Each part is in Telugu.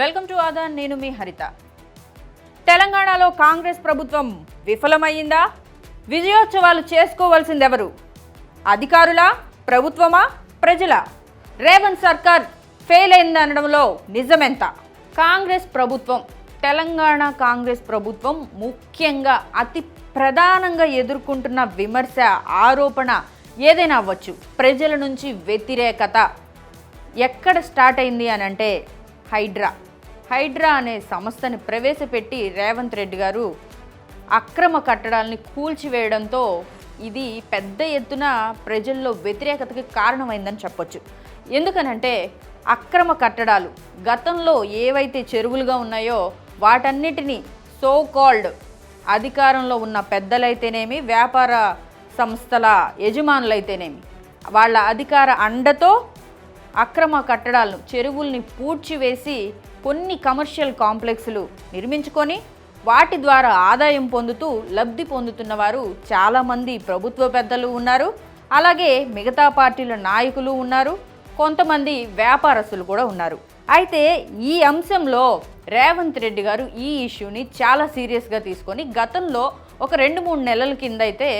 వెల్కమ్ టు ఆదా నేను మీ హరిత. తెలంగాణలో కాంగ్రెస్ ప్రభుత్వం విఫలమైందా విజయోత్సవాలు చేసుకోవాల్సిందెవరు? అధికారులా? ప్రభుత్వమా? ప్రజల? రేవంత్ సర్కార్ ఫెయిల్ అయిందనడంలో నిజమెంత? కాంగ్రెస్ ప్రభుత్వం తెలంగాణ కాంగ్రెస్ ప్రభుత్వం ముఖ్యంగా అతి ప్రధానంగా ఎదుర్కొంటున్న విమర్శ ఆరోపణ ఏదైనా అవ్వచ్చు. ప్రజల నుంచి వ్యతిరేకత ఎక్కడ స్టార్ట్ అయింది అని అంటే హైడ్రా. హైడ్రా అనే సంస్థని ప్రవేశపెట్టి రేవంత్ రెడ్డి గారు అక్రమ కట్టడాల్ని కూల్చివేయడంతో ఇది పెద్ద ఎత్తున ప్రజల్లో వ్యతిరేకతకి కారణమైందని చెప్పొచ్చు. ఎందుకనంటే అక్రమ కట్టడాలు గతంలో ఏవైతే చెరువులుగా ఉన్నాయో వాటన్నిటినీ సో కాల్డ్ అధికారంలో ఉన్న పెద్దలైతేనేమి వ్యాపార సంస్థల యజమానులైతేనేమి వాళ్ళ అధికార అండతో అక్రమ కట్టడాలను చెరువుల్ని పూడ్చివేసి కొన్ని కమర్షియల్ కాంప్లెక్స్లు నిర్మించుకొని వాటి ద్వారా ఆదాయం పొందుతూ లబ్ధి పొందుతున్న వారు చాలామంది ప్రభుత్వ పెద్దలు ఉన్నారు. అలాగే మిగతా పార్టీల నాయకులు ఉన్నారు. కొంతమంది వ్యాపారస్తులు కూడా ఉన్నారు. అయితే ఈ అంశంలో రేవంత్ రెడ్డి గారు ఈ ఇష్యూని చాలా సీరియస్గా తీసుకొని గతంలో ఒక రెండు మూడు నెలల కింద అయితే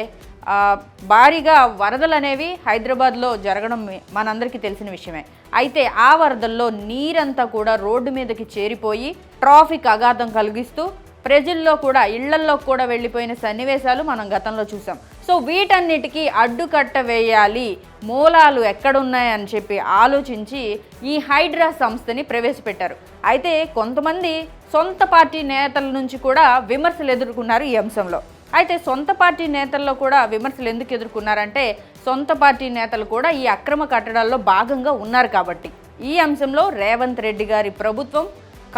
భారీగా వరదలు అనేవి హైదరాబాద్లో జరగడం మనందరికీ తెలిసిన విషయమే. అయితే ఆ వరదల్లో నీరంతా కూడా రోడ్డు మీదకి చేరిపోయి ట్రాఫిక్ అగాధం కలిగిస్తూ ప్రజల్లో కూడా ఇళ్ళల్లో కూడా వెళ్ళిపోయిన సన్నివేశాలు మనం గతంలో చూసాం. సో వీటన్నిటికీ అడ్డుకట్ట వేయాలి మూలాలు ఎక్కడున్నాయని చెప్పి ఆలోచించి ఈ హైడ్రా సంస్థని ప్రవేశపెట్టారు. అయితే కొంతమంది సొంత పార్టీ నేతల నుంచి కూడా విమర్శలు ఎదుర్కొన్నారు ఈ అంశంలో. అయితే సొంత పార్టీ నేతల్లో కూడా విమర్శలు ఎందుకు ఎదుర్కొన్నారంటే సొంత పార్టీ నేతలు కూడా ఈ అక్రమ కట్టడాల్లో భాగంగా ఉన్నారు కాబట్టి. ఈ అంశంలో రేవంత్ రెడ్డి గారి ప్రభుత్వం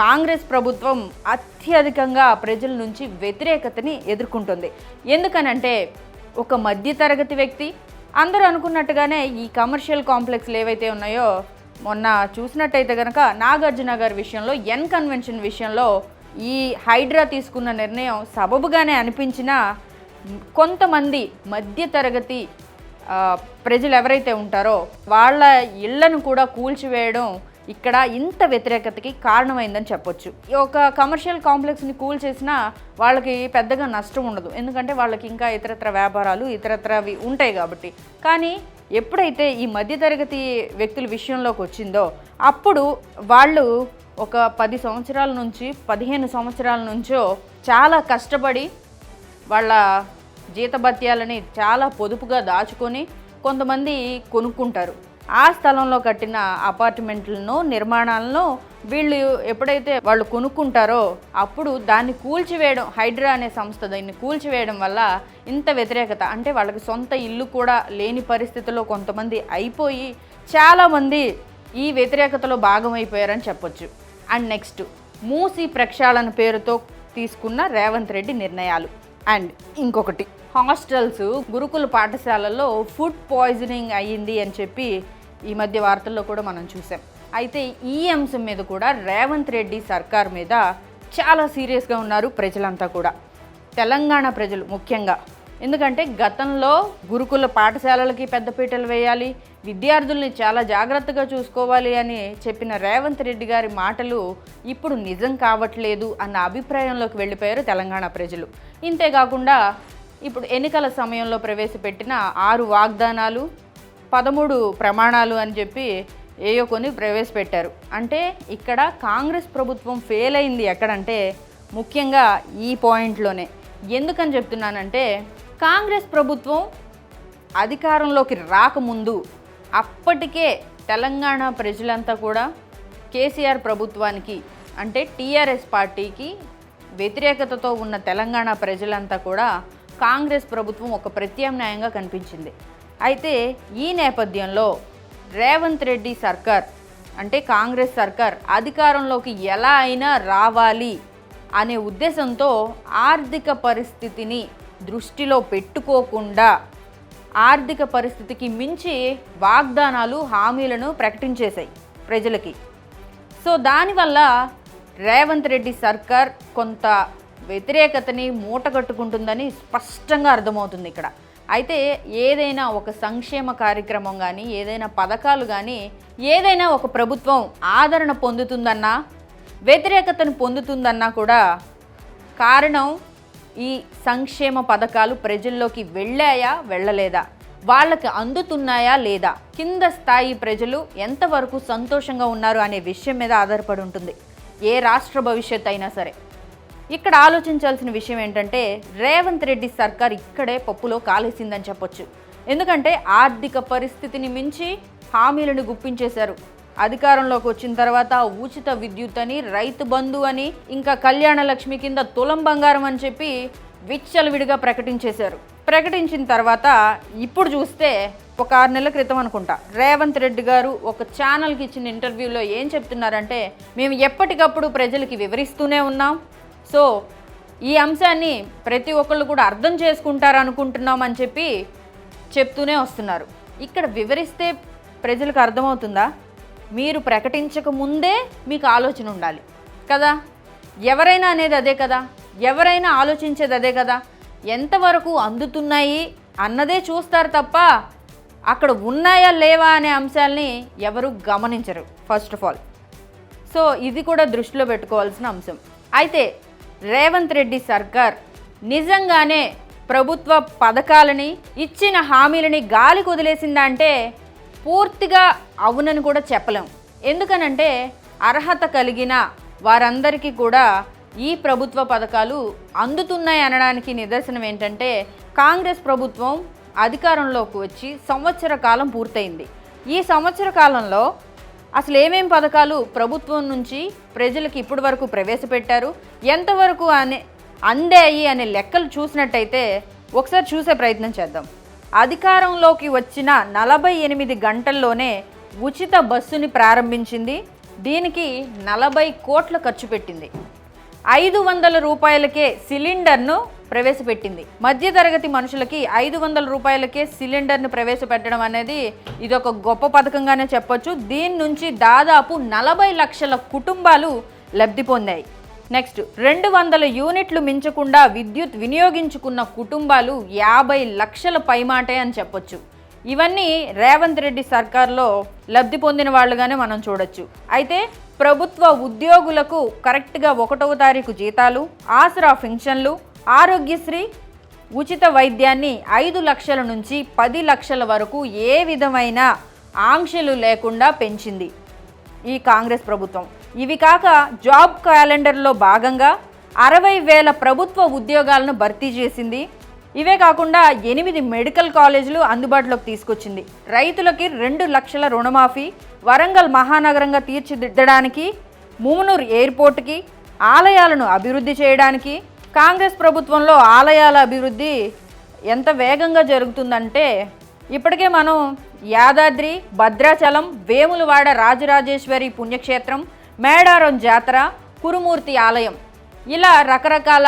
కాంగ్రెస్ ప్రభుత్వం అత్యధికంగా ప్రజల నుంచి వ్యతిరేకతని ఎదుర్కొంటుంది. ఎందుకనంటే ఒక మధ్యతరగతి వ్యక్తి అందరూ అనుకున్నట్టుగానే ఈ కమర్షియల్ కాంప్లెక్స్లు ఏవైతే ఉన్నాయో మొన్న చూసినట్టయితే కనుక నాగార్జున గారి విషయంలో ఎన్ కన్వెన్షన్ విషయంలో ఈ హైడ్రా తీసుకున్న నిర్ణయం సబబుగానే అనిపించినా కొంతమంది మధ్యతరగతి ప్రజలు ఎవరైతే ఉంటారో వాళ్ళ ఇళ్ళను కూడా కూల్చివేయడం ఇక్కడ ఇంత వ్యతిరేకతకి కారణమైందని చెప్పొచ్చు. ఈ ఒక కమర్షియల్ కాంప్లెక్స్ని కూల్ చేసినా వాళ్ళకి పెద్దగా నష్టం ఉండదు. ఎందుకంటే వాళ్ళకి ఇంకా ఇతరత్ర వ్యాపారాలు ఇతరత్రవి ఉంటాయి కాబట్టి. కానీ ఎప్పుడైతే ఈ మధ్యతరగతి వ్యక్తుల విషయంలోకి వచ్చిందో అప్పుడు వాళ్ళు ఒక పది సంవత్సరాల నుంచి పదిహేను సంవత్సరాల నుంచో చాలా కష్టపడి వాళ్ళ జీతభత్యాలని చాలా పొదుపుగా దాచుకొని కొంతమంది కొనుక్కుంటారు. ఆ స్థలంలో కట్టిన అపార్ట్మెంట్లను నిర్మాణాలను వీళ్ళు ఎప్పుడైతే వాళ్ళు కొనుక్కుంటారో అప్పుడు దాన్ని కూల్చివేయడం హైడ్రా అనే సంస్థ దాన్ని కూల్చివేయడం వల్ల ఇంత వ్యతిరేకత. అంటే వాళ్ళకి సొంత ఇల్లు కూడా లేని పరిస్థితిలో కొంతమంది అయిపోయి చాలామంది ఈ వ్యతిరేకతలో భాగమైపోయారని చెప్పొచ్చు. అండ్ నెక్స్ట్ మూసి ప్రక్షాళన పేరుతో తీసుకున్న రేవంత్ రెడ్డి నిర్ణయాలు. అండ్ ఇంకొకటి హాస్టల్స్ గురుకుల పాఠశాలల్లో ఫుడ్ పాయిజనింగ్ అయ్యింది అని చెప్పి ఈ మధ్య వార్తల్లో కూడా మనం చూసాం. అయితే ఈ అంశం మీద కూడా రేవంత్ రెడ్డి సర్కార్ మీద చాలా సీరియస్గా ఉన్నారు ప్రజలంతా కూడా. తెలంగాణ ప్రజలు ముఖ్యంగా ఎందుకంటే గతంలో గురుకుల పాఠశాలలకి పెద్దపీటలు వేయాలి విద్యార్థుల్ని చాలా జాగ్రత్తగా చూసుకోవాలి అని చెప్పిన రేవంత్ రెడ్డి గారి మాటలు ఇప్పుడు నిజం కావట్లేదు అన్న అభిప్రాయంలోకి వెళ్ళిపోయారు తెలంగాణ ప్రజలు. ఇంతేకాకుండా ఇప్పుడు ఎన్నికల సమయంలో ప్రవేశపెట్టిన ఆరు వాగ్దానాలు పదమూడు ప్రమాణాలు అని చెప్పి ఏయో కొన్ని ప్రవేశపెట్టారు. అంటే ఇక్కడ కాంగ్రెస్ ప్రభుత్వం ఫెయిల్ అయింది ఎక్కడంటే ముఖ్యంగా ఈ పాయింట్లోనే. ఎందుకని చెప్తున్నానంటే కాంగ్రెస్ ప్రభుత్వం అధికారంలోకి రాకముందు అప్పటికే తెలంగాణ ప్రజలంతా కూడా కేసీఆర్ ప్రభుత్వానికి అంటే టీఆర్ఎస్ పార్టీకి వ్యతిరేకతతో ఉన్న తెలంగాణ ప్రజలంతా కూడా కాంగ్రెస్ ప్రభుత్వం ఒక ప్రత్యామ్నాయంగా కనిపించింది. అయితే ఈ నేపథ్యంలో రేవంత్ రెడ్డి సర్కార్ అంటే కాంగ్రెస్ సర్కార్ అధికారంలోకి ఎలా అయినా రావాలి అనే ఉద్దేశంతో ఆర్థిక పరిస్థితిని దృష్టిలో పెట్టుకోకుండా ఆర్థిక పరిస్థితికి మించి వాగ్దానాలు హామీలను ప్రకటించేశాయి ప్రజలకి. సో దానివల్ల రేవంత్ రెడ్డి సర్కార్ కొంత వ్యతిరేకతని మూటగట్టుకుంటుందని స్పష్టంగా అర్థమవుతుంది ఇక్కడ. అయితే ఏదైనా ఒక సంక్షేమ కార్యక్రమం కానీ ఏదైనా పథకాలు కానీ ఏదైనా ఒక ప్రభుత్వం ఆదరణ పొందుతుందన్నా వ్యతిరేకతను పొందుతుందన్నా కూడా కారణం ఈ సంక్షేమ పథకాలు ప్రజల్లోకి వెళ్ళాయా వెళ్ళలేదా? వాళ్ళకి అందుతున్నాయా లేదా? కింద స్థాయి ప్రజలు ఎంతవరకు సంతోషంగా ఉన్నారు అనే విషయం మీద ఆధారపడి ఉంటుంది. ఏ రాష్ట్ర భవిష్యత్ అయినా సరే. ఇక్కడ ఆలోచించాల్సిన విషయం ఏంటంటే రేవంత్ రెడ్డి సర్కార్ ఇక్కడే పప్పులో కాలేసిందని చెప్పొచ్చు. ఎందుకంటే ఆర్థిక పరిస్థితిని మించి హామీలను గుప్పించేశారు. అధికారంలోకి వచ్చిన తర్వాత ఉచిత విద్యుత్ అని రైతు బంధు అని ఇంకా కళ్యాణ లక్ష్మి కింద తులం బంగారం అని చెప్పి విచ్చలవిడిగా ప్రకటించేశారు. ప్రకటించిన తర్వాత ఇప్పుడు చూస్తే ఒక ఆరు నెలల క్రితం అనుకుంటా. రేవంత్ రెడ్డి గారు ఒక ఛానల్కి ఇచ్చిన ఇంటర్వ్యూలో ఏం చెప్తున్నారంటే మేము ఎప్పటికప్పుడు ప్రజలకి వివరిస్తూనే ఉన్నాం. సో ఈ అంశాన్ని ప్రతి ఒక్కళ్ళు కూడా అర్థం చేసుకుంటారు అనుకుంటున్నాం అని చెప్పి చెప్తూనే వస్తున్నారు. ఇక్కడ వివరిస్తే ప్రజలకు అర్థమవుతుందా? మీరు ప్రకటించక ముందే మీకు ఆలోచన ఉండాలి. కదా? ఎవరైనా అనేది అదే కదా? ఎవరైనా ఆలోచించేది అదే కదా? ఎంతవరకు అందుతున్నాయి అన్నదే చూస్తారు తప్ప అక్కడ ఉన్నాయా లేవా అనే అంశాలని ఎవరు గమనించరు ఫస్ట్ ఆఫ్ ఆల్ సో ఇది కూడా దృష్టిలో పెట్టుకోవాల్సిన అంశం. అయితే రేవంత్ రెడ్డి సర్కార్ నిజంగానే ప్రభుత్వ పథకాలని ఇచ్చిన హామీలని గాలికి వదిలేసిందా అంటే పూర్తిగా అవునని కూడా చెప్పలేం. ఎందుకనంటే అర్హత కలిగిన వారందరికీ కూడా ఈ ప్రభుత్వ పథకాలు అందుతున్నాయి అనడానికి నిదర్శనం ఏంటంటే కాంగ్రెస్ ప్రభుత్వం అధికారంలోకి వచ్చి సంవత్సర కాలం పూర్తయింది. ఈ సంవత్సర కాలంలో అసలు ఏమేం పథకాలు ప్రభుత్వం నుంచి ప్రజలకు ఇప్పటి వరకు ప్రవేశపెట్టారు? ఎంతవరకు అనే అందాయి అనే లెక్కలు చూసినట్టయితే ఒకసారి చూసే ప్రయత్నం చేద్దాం. అధికారంలోకి వచ్చిన నలభై ఎనిమిది గంటల్లోనే ఉచిత బస్సుని ప్రారంభించింది. దీనికి నలభై కోట్ల ఖర్చు పెట్టింది. ఐదు వందల రూపాయలకే సిలిండర్ను ప్రవేశపెట్టింది. మధ్యతరగతి మనుషులకి ఐదు వందల రూపాయలకే సిలిండర్ను ప్రవేశపెట్టడం అనేది ఇది ఒక గొప్ప పథకంగానే చెప్పొచ్చు. దీని నుంచి దాదాపు నలభై లక్షల కుటుంబాలు లబ్ధి పొందాయి. నెక్స్ట్ రెండు వందల యూనిట్లు మించకుండా విద్యుత్ వినియోగించుకున్న కుటుంబాలు యాభై లక్షల పైమాటే అని చెప్పొచ్చు. ఇవన్నీ రేవంత్ రెడ్డి సర్కార్లో లబ్ధి పొందిన వాళ్ళుగానే మనం చూడొచ్చు. అయితే ప్రభుత్వ ఉద్యోగులకు కరెక్ట్గా ఒకటవ తారీఖు జీతాలు ఆసరా పెన్షన్లు ఆరోగ్యశ్రీ ఉచిత వైద్యాన్ని ఐదు లక్షల నుంచి పది లక్షల వరకు ఏ విధమైన ఆంక్షలు లేకుండా పెంచింది ఈ కాంగ్రెస్ ప్రభుత్వం. ఇవి కాక జాబ్ క్యాలెండర్లో భాగంగా అరవై వేల ప్రభుత్వ ఉద్యోగాలను భర్తీ చేసింది. ఇవే కాకుండా ఎనిమిది మెడికల్ కాలేజీలు అందుబాటులోకి తీసుకొచ్చింది. రైతులకి రెండు లక్షల రుణమాఫీ వరంగల్ మహానగరంగా తీర్చిదిద్దడానికి ముమునూరు ఎయిర్పోర్ట్కి ఆలయాలను అభివృద్ధి చేయడానికి కాంగ్రెస్ ప్రభుత్వంలో ఆలయాల అభివృద్ధి ఎంత వేగంగా జరుగుతుందంటే ఇప్పటికే మనం యాదాద్రి భద్రాచలం వేములవాడ రాజరాజేశ్వరి పుణ్యక్షేత్రం మేడారం జాతర కురుమూర్తి ఆలయం. ఇలా రకరకాల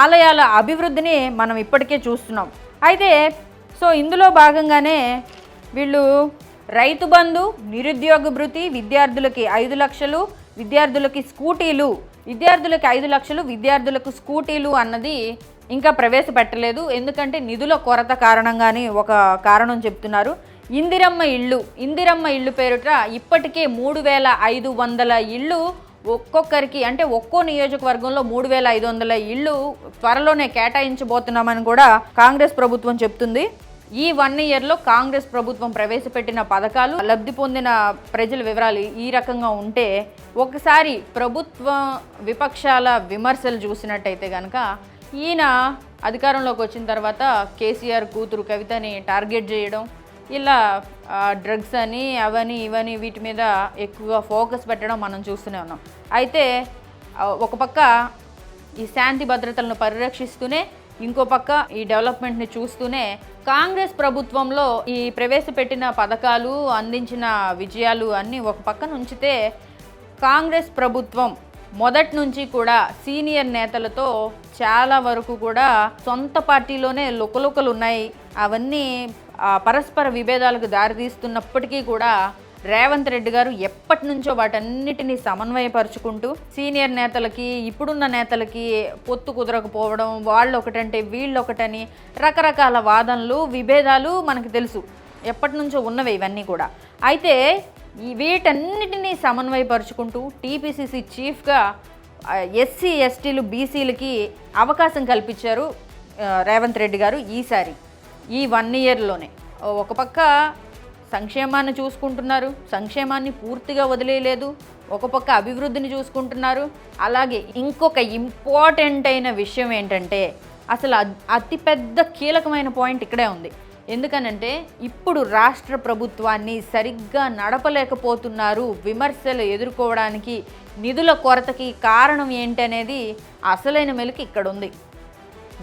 ఆలయాల అభివృద్ధిని మనం ఇప్పటికే చూస్తున్నాం. అయితే సో ఇందులో భాగంగానే వీళ్ళు రైతు బంధు నిరుద్యోగ భృతి విద్యార్థులకి ఐదు లక్షలు విద్యార్థులకి స్కూటీలు విద్యార్థులకి ఐదు లక్షలు విద్యార్థులకు స్కూటీలు అన్నది ఇంకా ప్రవేశపెట్టలేదు. ఎందుకంటే నిధుల కొరత కారణంగానే ఒక కారణం చెప్తున్నారు. ఇందిరమ్మ ఇళ్ళు. ఇందిరమ్మ ఇళ్ళు పేరుట ఇప్పటికే మూడు వేల ఐదు వందల ఇళ్ళు ఒక్కొక్కరికి అంటే ఒక్కో నియోజకవర్గంలో మూడు వేల ఐదు వందల ఇళ్ళు త్వరలోనే కేటాయించబోతున్నామని కూడా కాంగ్రెస్ ప్రభుత్వం చెప్తుంది. ఈ వన్ ఇయర్లో కాంగ్రెస్ ప్రభుత్వం ప్రవేశపెట్టిన పథకాలు లబ్ధి పొందిన ప్రజల వివరాలు ఈ రకంగా ఉంటే ఒకసారి ప్రభుత్వ విపక్షాల విమర్శలు చూసినట్టయితే కనుక ఈయన అధికారంలోకి వచ్చిన తర్వాత కేసీఆర్ కూతురు కవితని టార్గెట్ చేయడం ఇలా డ్రగ్స్ అని అవని ఇవని వీటి మీద ఎక్కువగా ఫోకస్ పెట్టడం మనం చూస్తూనే ఉన్నాం. అయితే ఒక పక్క ఈ శాంతి భద్రతలను పరిరక్షిస్తూనే ఇంకో పక్క ఈ డెవలప్మెంట్ని చూస్తూనే కాంగ్రెస్ ప్రభుత్వంలో ఈ ప్రవేశపెట్టిన పథకాలు అందించిన విజయాలు అన్నీ ఒక పక్కన ఉంచితే కాంగ్రెస్ ప్రభుత్వం మొదటి నుంచి కూడా సీనియర్ నేతలతో చాలా వరకు కూడా సొంత పార్టీలోనే లుకలుకలు ఉన్నాయి అవన్నీ పరస్పర విభేదాలకు దారితీస్తున్నప్పటికీ కూడా రేవంత్ రెడ్డి గారు ఎప్పటి నుంచో వాటన్నిటిని సమన్వయపరుచుకుంటూ సీనియర్ నేతలకి ఇప్పుడున్న నేతలకి పొత్తు కుదరకపోవడం వాళ్ళు ఒకటంటే వీళ్ళు ఒకటని రకరకాల వాదనలు విభేదాలు మనకు తెలుసు. ఎప్పటి నుంచో ఉన్నవి ఇవన్నీ కూడా. అయితే వీటన్నిటినీ సమన్వయపరుచుకుంటూ టీపీసీసీ చీఫ్గా ఎస్సీ ఎస్టీలు బీసీలకి అవకాశం కల్పించారు రేవంత్ రెడ్డి గారు ఈసారి. ఈ వన్ ఇయర్లోనే. ఒక పక్క సంక్షేమాన్ని చూసుకుంటున్నారు సంక్షేమాన్ని పూర్తిగా వదిలేయలేదు ఒక పక్క అభివృద్ధిని చూసుకుంటున్నారు. అలాగే ఇంకొక ఇంపార్టెంట్ అయిన విషయం ఏంటంటే అసలు అతిపెద్ద కీలకమైన పాయింట్ ఇక్కడే ఉంది. ఎందుకనంటే ఇప్పుడు రాష్ట్ర ప్రభుత్వాన్ని సరిగ్గా నడపలేకపోతున్నారు విమర్శలు ఎదుర్కోవడానికి నిధుల కొరతకి కారణం ఏంటనేది అసలైన మెలికి ఇక్కడ ఉంది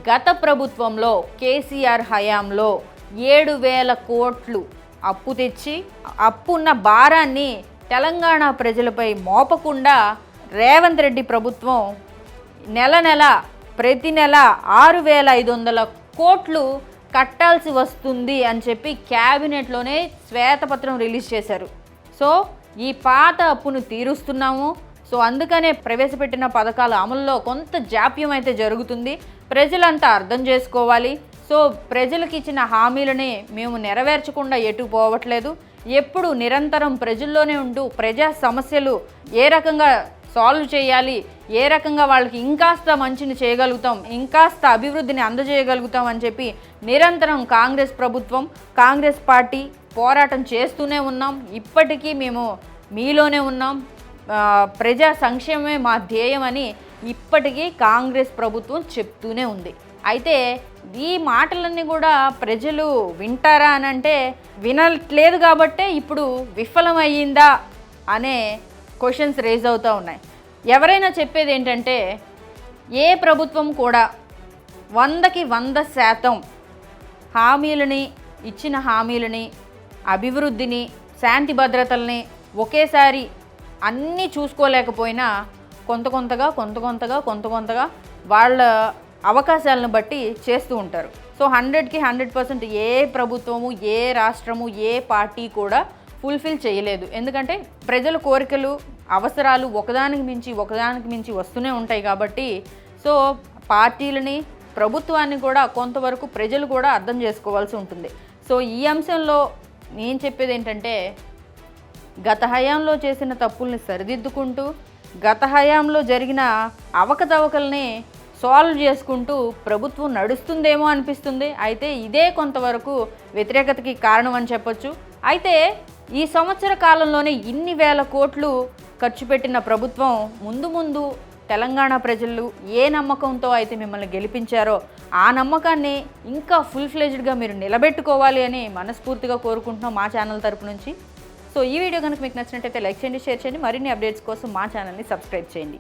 గత ప్రభుత్వంలో కేసీఆర్ హయాంలో ఏడు వేల కోట్లు అప్పు తెచ్చి అప్పున్న భారాన్ని తెలంగాణ ప్రజలపై మోపకుండా రేవంత్ రెడ్డి ప్రభుత్వం నెల నెల ప్రతి నెల ఆరు వేల ఐదు వందల కోట్లు కట్టాల్సి వస్తుంది అని చెప్పి క్యాబినెట్లోనే శ్వేతపత్రం రిలీజ్ చేశారు. సో ఈ పాత అప్పును తీరుస్తున్నాము. సో అందుకనే ప్రవేశపెట్టిన పథకాల అమల్లో కొంత జాప్యం అయితే జరుగుతుంది. ప్రజలంతా అర్థం చేసుకోవాలి. సో ప్రజలకు ఇచ్చిన హామీలని మేము నెరవేర్చకుండా ఎటు పోవట్లేదు. ఎప్పుడు నిరంతరం ప్రజల్లోనే ఉంటూ ప్రజా సమస్యలు ఏ రకంగా సాల్వ్ చేయాలి ఏ రకంగా వాళ్ళకి ఇంకాస్త మంచిని చేయగలుగుతాం ఇంకాస్త అభివృద్ధిని అందజేయగలుగుతాం అని చెప్పి నిరంతరం కాంగ్రెస్ ప్రభుత్వం కాంగ్రెస్ పార్టీ పోరాటం చేస్తూనే ఉన్నాం. ఇప్పటికీ మేము మీలోనే ఉన్నాం. ప్రజా సంక్షేమమే మా ధ్యేయం అని ఇప్పటికీ కాంగ్రెస్ ప్రభుత్వం చెప్తూనే ఉంది. అయితే ఈ మాటలన్నీ కూడా ప్రజలు వింటారా అని అంటే వినట్లేదు కాబట్టే ఇప్పుడు విఫలమయ్యిందా అనే క్వశ్చన్స్ రేజ్ అవుతూ ఉన్నాయి. ఎవరైనా చెప్పేది ఏంటంటే ఏ ప్రభుత్వం కూడా వందకి వంద శాతం హామీలని ఇచ్చిన హామీలని అభివృద్ధిని శాంతి భద్రతల్ని ఒకేసారి అన్నీ చూసుకోలేకపోయినా కొంత కొంతగా కొంత కొంతగా కొంత కొంతగా వాళ్ళ అవకాశాలను బట్టి చేస్తూ ఉంటారు. సో హండ్రెడ్కి హండ్రెడ్ పర్సెంట్ ఏ ప్రభుత్వము ఏ రాష్ట్రము ఏ పార్టీ కూడా ఫుల్ఫిల్ చేయలేదు. ఎందుకంటే ప్రజల కోరికలు అవసరాలు ఒకదానికి మించి ఒకదానికి మించి వస్తూనే ఉంటాయి కాబట్టి సో పార్టీలని ప్రభుత్వాన్ని కూడా కొంతవరకు ప్రజలు కూడా అర్థం చేసుకోవాల్సి ఉంటుంది. సో ఈ అంశంలో నేను చెప్పేది ఏంటంటే గత హయాంలో చేసిన తప్పుల్ని సరిదిద్దుకుంటూ గత హయాంలో జరిగిన అవకతవకల్ని సాల్వ్ చేసుకుంటూ ప్రభుత్వం నడుస్తుందేమో అనిపిస్తుంది. అయితే ఇదే కొంతవరకు వ్యతిరేకతకి కారణం అని చెప్పొచ్చు. అయితే ఈ సంవత్సర కాలంలోనే ఇన్ని వేల కోట్లు ఖర్చు పెట్టిన ప్రభుత్వం ముందు ముందు తెలంగాణ ప్రజలు ఏ నమ్మకంతో అయితే మిమ్మల్ని గెలిపించారో ఆ నమ్మకాన్ని ఇంకా ఫుల్ ఫ్లెజ్డ్గా మీరు నిలబెట్టుకోవాలి అని మనస్ఫూర్తిగా కోరుకుంటున్నాం మా ఛానల్ తరపు నుంచి. సో ఈ వీడియో కనుక మీకు నచ్చినట్టయితే లైక్ చేయండి షేర్ చేయండి. మరిన్ని అప్డేట్స్ కోసం మా ఛానల్ని సబ్స్క్రైబ్ చేయండి.